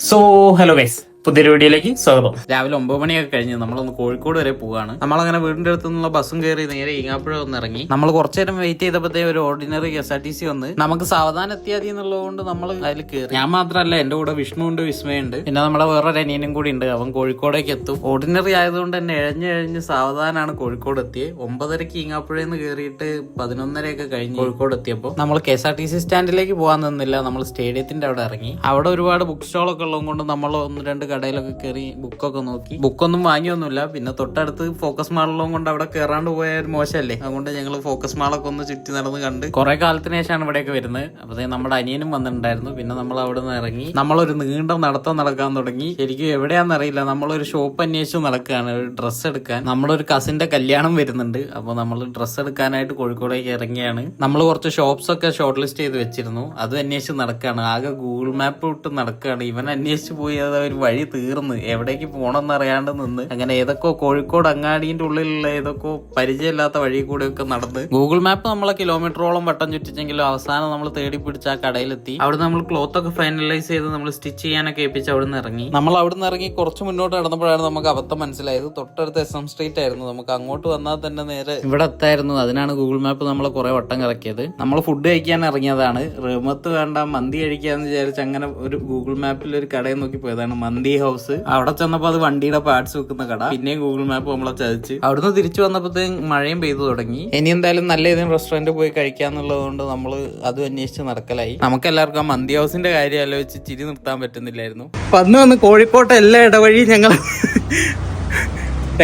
So hello guys പുതിയൊരു വീഡിയോയിലേക്ക് സ്വാഗതം. രാവിലെ ഒമ്പത് മണിയൊക്കെ കഴിഞ്ഞ് നമ്മളൊന്ന് കോഴിക്കോട് വരെ പോവാണ്. നമ്മളങ്ങനെ വീടിന്റെ അടുത്ത് നിന്നുള്ള ബസ്സും കയറി നേരെ ഈങ്ങാപ്പുഴ ഒന്ന് ഇറങ്ങി. നമ്മൾ കുറച്ചു നേരം വെയിറ്റ് ചെയ്തപ്പോഴത്തേ ഒരു ordinary S R T C വന്ന് നമുക്ക് സാവധാനം എത്തിയാതി എന്നുള്ളതുകൊണ്ട് നമ്മൾ അതിൽ കയറി ഞാൻ മാത്രമല്ല എന്റെ കൂടെ വിഷ്ണു ഉണ്ട് വിസ്മയുണ്ട്. പിന്നെ നമ്മളെ വേറൊരു അനിയനും കൂടി ഉണ്ട്. അവൻ കോഴിക്കോടേക്ക് എത്തും. ഓർഡിനറി ആയതുകൊണ്ട് തന്നെ എഴഞ്ഞ് എഴഞ്ഞ് സാവധാനാണ് കോഴിക്കോട് എത്തിയത് ഒമ്പതരക്ക് ഈങ്ങാപ്പുഴയിൽ നിന്ന് കയറിയിട്ട് പതിനൊന്നരയൊക്കെ കഴിഞ്ഞ് കോഴിക്കോട് എത്തിയപ്പോൾ നമ്മൾ K S R T C സ്റ്റാൻഡിലേക്ക് പോകാൻ നിന്നില്ല. നമ്മൾ സ്റ്റേഡിയത്തിന്റെ അവിടെ ഇറങ്ങി. അവിടെ ഒരുപാട് ബുക്ക് സ്റ്റോളൊക്കെ ഉള്ളതുകൊണ്ട് നമ്മൾ ഒന്ന് രണ്ട് കടയിലൊക്കെ കയറി ബുക്കൊക്കെ നോക്കി. ബുക്കൊന്നും വാങ്ങിയൊന്നുമില്ല. പിന്നെ തൊട്ടടുത്ത് ഫോക്കസ് മാളുള്ളതും കൊണ്ട് അവിടെ കയറാണ്ട് പോയ ഒരു മോശമല്ലേ? അതുകൊണ്ട് ഞങ്ങൾ ഫോക്കസ് മാളൊക്കെ ഒന്ന് ചുറ്റി നടന്ന് കണ്ട് കുറെ കാലത്തിന് ശേഷമാണ് ഇവിടെയൊക്കെ വരുന്നത്. അപ്പൊ നമ്മുടെ അനിയനും വന്നിട്ടുണ്ടായിരുന്നു. പിന്നെ നമ്മൾ അവിടെ നിന്ന് ഇറങ്ങി നമ്മളൊരു നീണ്ട നടത്തം നടക്കാൻ തുടങ്ങി. ശരിക്കും എവിടെയാണെന്ന് അറിയില്ല. നമ്മളൊരു ഷോപ്പ് അന്വേഷിച്ച് നടക്കുകയാണ്. ഒരു ഡ്രസ്സ് എടുക്കാൻ. നമ്മളൊരു കസിന്റെ കല്യാണം വരുന്നുണ്ട്. അപ്പോൾ നമ്മൾ ഡ്രസ്സ് എടുക്കാനായിട്ട് കോഴിക്കോടേക്ക് ഇറങ്ങിയാണ്. നമ്മൾ കുറച്ച് ഷോപ്സ് ഒക്കെ ഷോർട്ട് ലിസ്റ്റ് ചെയ്ത് വെച്ചിരുന്നു. അത് അന്വേഷിച്ച് നടക്കുകയാണ്. ആകെ ഗൂഗിൾ മാപ്പ് ഇട്ട് നടക്കുകയാണ്. ഇവൻ അന്വേഷിച്ച് പോയി അത് ഒരു വഴി തീർന്ന് എവിടേക്ക് പോകണമെന്ന് അറിയാണ്ട് നിന്ന് അങ്ങനെ ഏതൊക്കെ കോഴിക്കോട് അങ്ങാടിന്റെ ഉള്ളിലുള്ള ഏതൊക്കെ പരിചയമില്ലാത്ത വഴി കൂടെ ഒക്കെ നടന്ന് ഗൂഗിൾ മാപ്പ് നമ്മളെ കിലോമീറ്ററോളം വട്ടം ചുറ്റിച്ചെങ്കിലും അവസാനം നമ്മൾ തേടി പിടിച്ച ആ കടയിലെത്തി. അവിടെ നമ്മൾ ക്ലോത്ത് ഒക്കെ ഫൈനലൈസ് ചെയ്ത് നമ്മൾ സ്റ്റിച്ച് ചെയ്യാനൊക്കെ ഏൽപ്പിച്ച് അവിടെ നിന്ന് ഇറങ്ങി. നമ്മൾ അവിടെ നിന്ന് ഇറങ്ങി കുറച്ച് മുന്നോട്ട് നടന്നപ്പോഴാണ് നമുക്ക് അബദ്ധം മനസ്സിലായത്. തൊട്ടടുത്ത് എസ് എം സ്ട്രീറ്റ് ആയിരുന്നു. നമുക്ക് അങ്ങോട്ട് വന്നാൽ തന്നെ നേരെ ഇവിടെ എത്തായിരുന്നു. അതിനാണ് ഗൂഗിൾ മാപ്പ് നമ്മളെ കുറെ വട്ടം കറക്കിയത്. നമ്മൾ ഫുഡ് കഴിക്കാൻ ഇറങ്ങിയതാണ്. റഹ്മത്ത് വേണ്ട മന്തി കഴിക്കാന്ന് വിചാരിച്ച് അങ്ങനെ ഒരു ഗൂഗിൾ മാപ്പിൽ ഒരു കടയിൽ നോക്കി പോയതാണ്. മന്തി ഹൗസ് അവിടെ ചെന്നപ്പോ അത് വണ്ടിയുടെ പാർട്സ് വെക്കുന്ന കട. പിന്നെ ഗൂഗിൾ മാപ്പ് നമ്മളെ ചതിച്ച്. അവിടുന്ന് തിരിച്ചു വന്നപ്പോഴത്തേക്കും മഴയും പെയ്തു തുടങ്ങി. ഇനി എന്തായാലും നല്ല ഏതെങ്കിലും റെസ്റ്റോറന്റ് പോയി കഴിക്കാന്നുള്ളത് കൊണ്ട് നമ്മൾ അത് അന്വേഷിച്ച് നടക്കലായി. നമുക്ക് എല്ലാവർക്കും ആ മന്തി ഹൗസിന്റെ കാര്യം ആലോചിച്ച് ചിരി നിർത്താൻ പറ്റുന്നില്ലായിരുന്നു. അപ്പൊ അന്ന് വന്ന് കോഴിക്കോട്ടെ എല്ലാ ഇടവഴി ഞങ്ങൾ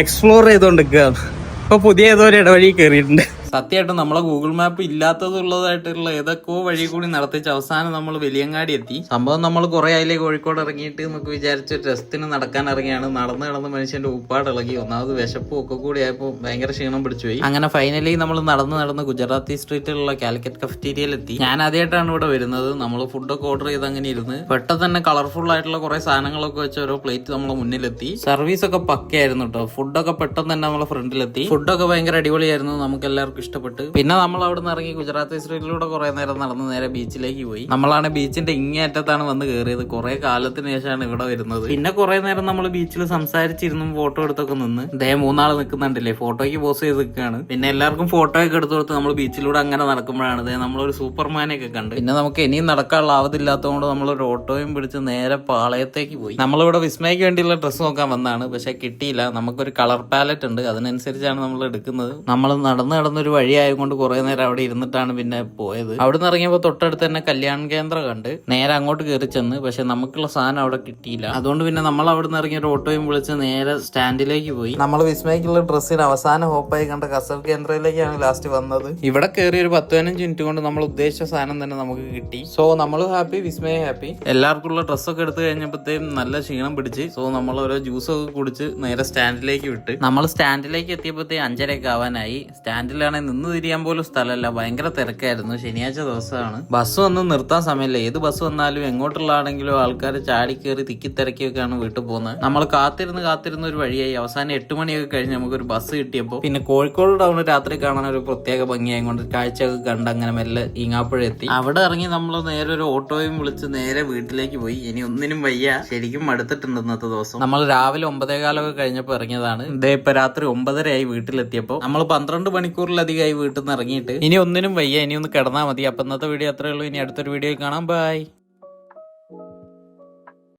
എക്സ്പ്ലോർ ചെയ്തോണ്ടിരിക്കുകയാണ്. ഇപ്പൊ പുതിയ ഏതോ ഒരു ഇടവഴി കയറിയിട്ടുണ്ട് സത്യമായിട്ടും നമ്മളെ ഗൂഗിൾ മാപ്പ് ഇല്ലാത്തതുള്ളതായിട്ടുള്ള ഏതൊക്കെയോ വഴി കൂടി നടത്തിച്ച് അവസാനം നമ്മൾ വലിയങ്ങാടി എത്തി. സംഭവം നമ്മൾ കുറെ ആയില്ലേ കോഴിക്കോട് ഇറങ്ങിയിട്ട് നമുക്ക് വിചാരിച്ച രസത്തിന് നടക്കാൻ ഇറങ്ങിയാണ്. നടന്ന് നടന്ന് മനുഷ്യന്റെ ഉപ്പാട് ഇളകി. ഒന്നാമത് വിശപ്പും ഒക്കെ കൂടി ആയപ്പോൾ ഭയങ്കര ക്ഷീണം പിടിച്ചുപോയി അങ്ങനെ ഫൈനലി നമ്മൾ നടന്ന് നടന്ന് ഗുജറാത്തി സ്ട്രീറ്റിലുള്ള കാലിക്കറ്റ് കഫറ്റീരിയയിൽ എത്തി ഞാൻ ആദ്യമായിട്ടാണ് ഇവിടെ വരുന്നത്. നമ്മൾ ഫുഡൊക്കെ ഓർഡർ ചെയ്ത് അങ്ങനെ ഇരുന്ന് പെട്ടെന്ന് തന്നെ കളർഫുൾ ആയിട്ടുള്ള കുറെ സാധനങ്ങളൊക്കെ വെച്ച് ഓരോ പ്ലേറ്റ് നമ്മളെ മുന്നിലെത്തി. സർവീസ് ഒക്കെ പക്കയായിരുന്നു കേട്ടോ ഫുഡൊക്കെ പെട്ടെന്ന് തന്നെ നമ്മളെ ഫ്രണ്ടിലെത്തി ഫുഡൊക്കെ ഭയങ്കര അടിപൊളിയായിരുന്നു. നമുക്ക് എല്ലാവർക്കും ഇഷ്ടപ്പെട്ട് പിന്നെ നമ്മൾ അവിടെ നിന്ന് ഇറങ്ങി ഗുജറാത്ത് സ്ട്രീറ്റിലൂടെ കുറെ നേരം നടന്ന് നേരെ ബീച്ചിലേക്ക് പോയി. നമ്മളാണ് ബീച്ചിന്റെ ഇങ്ങേ അറ്റത്താണ് വന്ന് കയറിയത് കുറെ കാലത്തിന് ശേഷമാണ് ഇവിടെ വരുന്നത്. പിന്നെ കുറെ നേരം നമ്മൾ ബീച്ചിൽ സംസാരിച്ചിരുന്നു ഫോട്ടോ എടുത്തൊക്കെ നിന്ന്. ദേ മൂന്നാൾ നിൽക്കുന്നുണ്ടല്ലേ? ഫോട്ടോയ്ക്ക് പോസ് ചെയ്ത് നിൽക്കുകയാണ്. പിന്നെ എല്ലാവർക്കും ഫോട്ടോ ഒക്കെ എടുത്തു കൊടുത്ത് നമ്മൾ ബീച്ചിലൂടെ അങ്ങനെ നടക്കുമ്പോഴാണ്. ദേ നമ്മളൊരു സൂപ്പർമാനെ ഒക്കെ കണ്ട്. പിന്നെ നമുക്ക് ഇനിയും നടക്കാനുള്ള ആവതില്ലാത്തതുകൊണ്ട് നമ്മൾ ഒരു ഓട്ടോയും പിടിച്ച് നേരെ പാളയത്തേക്ക് പോയി. നമ്മളിവിടെ വിസ്മയ്ക്ക് വേണ്ടിയുള്ള ഡ്രസ്സ് നോക്കാൻ വന്നാണ് പക്ഷെ കിട്ടിയില്ല. നമുക്കൊരു കളർ പാലറ്റ് ഉണ്ട്. അതിനനുസരിച്ചാണ് നമ്മൾ എടുക്കുന്നത്. നമ്മൾ നടന്ന് നടന്നൊരു വഴി ആയതുകൊണ്ട് കുറെ നേരം അവിടെ ഇരുന്നിട്ടാണ് പിന്നെ പോയത്. അവിടെ നിന്ന് ഇറങ്ങിയപ്പോൾ തൊട്ടടുത്ത് തന്നെ കല്യാൺ കേന്ദ്രം കണ്ട് നേരെ അങ്ങോട്ട് കയറി ചെന്ന് പക്ഷെ നമുക്കുള്ള സാധനം അവിടെ കിട്ടിയില്ല. അതുകൊണ്ട് പിന്നെ നമ്മൾ അവിടെ നിന്ന് ഇറങ്ങിയ ഒരു ഓട്ടോയും വിളിച്ച് നേരെ സ്റ്റാൻഡിലേക്ക് പോയി. നമ്മൾ വിസ്മയക്കുള്ള ഡ്രസ്സിന് അവസാന ഹോപ്പായി കണ്ട കസവ് കേന്ദ്രയിലേക്കാണ് ലാസ്റ്റ് വന്നത്. ഇവിടെ കയറി ഒരു പത്ത് പതിനഞ്ച് മിനിറ്റ് കൊണ്ട് നമ്മൾ ഉദ്ദേശിച്ച സാധനം തന്നെ നമുക്ക് കിട്ടി. സോ നമ്മൾ ഹാപ്പി വിസ്മയ ഹാപ്പി എല്ലാവർക്കും ഉള്ള ഡ്രസ്സൊക്കെ എടുത്തു കഴിഞ്ഞപ്പോഴത്തേക്കും നല്ല ക്ഷീണം പിടിച്ച്. സോ നമ്മൾ ഓരോ ജ്യൂസൊക്കെ കുടിച്ച് നേരെ സ്റ്റാൻഡിലേക്ക് വിട്ട്. നമ്മൾ സ്റ്റാൻഡിലേക്ക് എത്തിയപ്പോഴത്തേക്കും അഞ്ചരയൊക്കെ ആവാനായി. സ്റ്റാൻഡിലാണെങ്കിൽ നിന്ന് തിരിയാൻ പോലും സ്ഥലമല്ല. ഭയങ്കര തിരക്കായിരുന്നു. ശനിയാഴ്ച ദിവസമാണ്. ബസ് വന്ന് നിർത്താൻ സമയമില്ല. ഏത് ബസ് വന്നാലും എങ്ങോട്ടുള്ളതാണെങ്കിലും ആൾക്കാർ ചാടി കയറി തിക്കി തിരക്കിയൊക്കെയാണ് വീട്ടിൽ പോകുന്നത്. നമ്മൾ കാത്തിരുന്ന് കാത്തിരുന്ന ഒരു വഴിയായി. അവസാനം എട്ട് മണിയൊക്കെ കഴിഞ്ഞ് നമുക്കൊരു ബസ് കിട്ടിയപ്പോൾ പിന്നെ കോഴിക്കോട് ടൗൺ രാത്രി കാണാൻ ഒരു പ്രത്യേക ഭംഗിയായി കൊണ്ട് കാഴ്ചയൊക്കെ കണ്ട് അങ്ങനെ മെല്ലെ ഈങ്ങാപ്പുഴ എത്തി. അവിടെ ഇറങ്ങി നമ്മൾ നേരെ ഒരു ഓട്ടോയും വിളിച്ച് നേരെ വീട്ടിലേക്ക് പോയി. ഇനി ഒന്നിനും വയ്യ. ശരിക്കും മടുത്തിട്ടുണ്ട് ഇന്നത്തെ ദിവസം. നമ്മൾ രാവിലെ ഒമ്പതേകാലമൊക്കെ കഴിഞ്ഞപ്പോൾ ഇറങ്ങിയതാണ്. ഇതേ ഇപ്പൊ രാത്രി ഒമ്പതരയായി വീട്ടിലെത്തിയപ്പോൾ. നമ്മൾ പന്ത്രണ്ട് മണിക്കൂറിലധികമായി വീട്ടിൽ നിന്ന് ഇറങ്ങിയിട്ട്. ഇനി ഒന്നിനും വയ്യ. ഇനി ഒന്ന് കിടന്നാൽ മതി. അപ്പം ഇന്നത്തെ വീഡിയോ അത്രേ ഉള്ളൂ. ഇനി അടുത്തൊരു വീഡിയോ കാണാം. ബൈ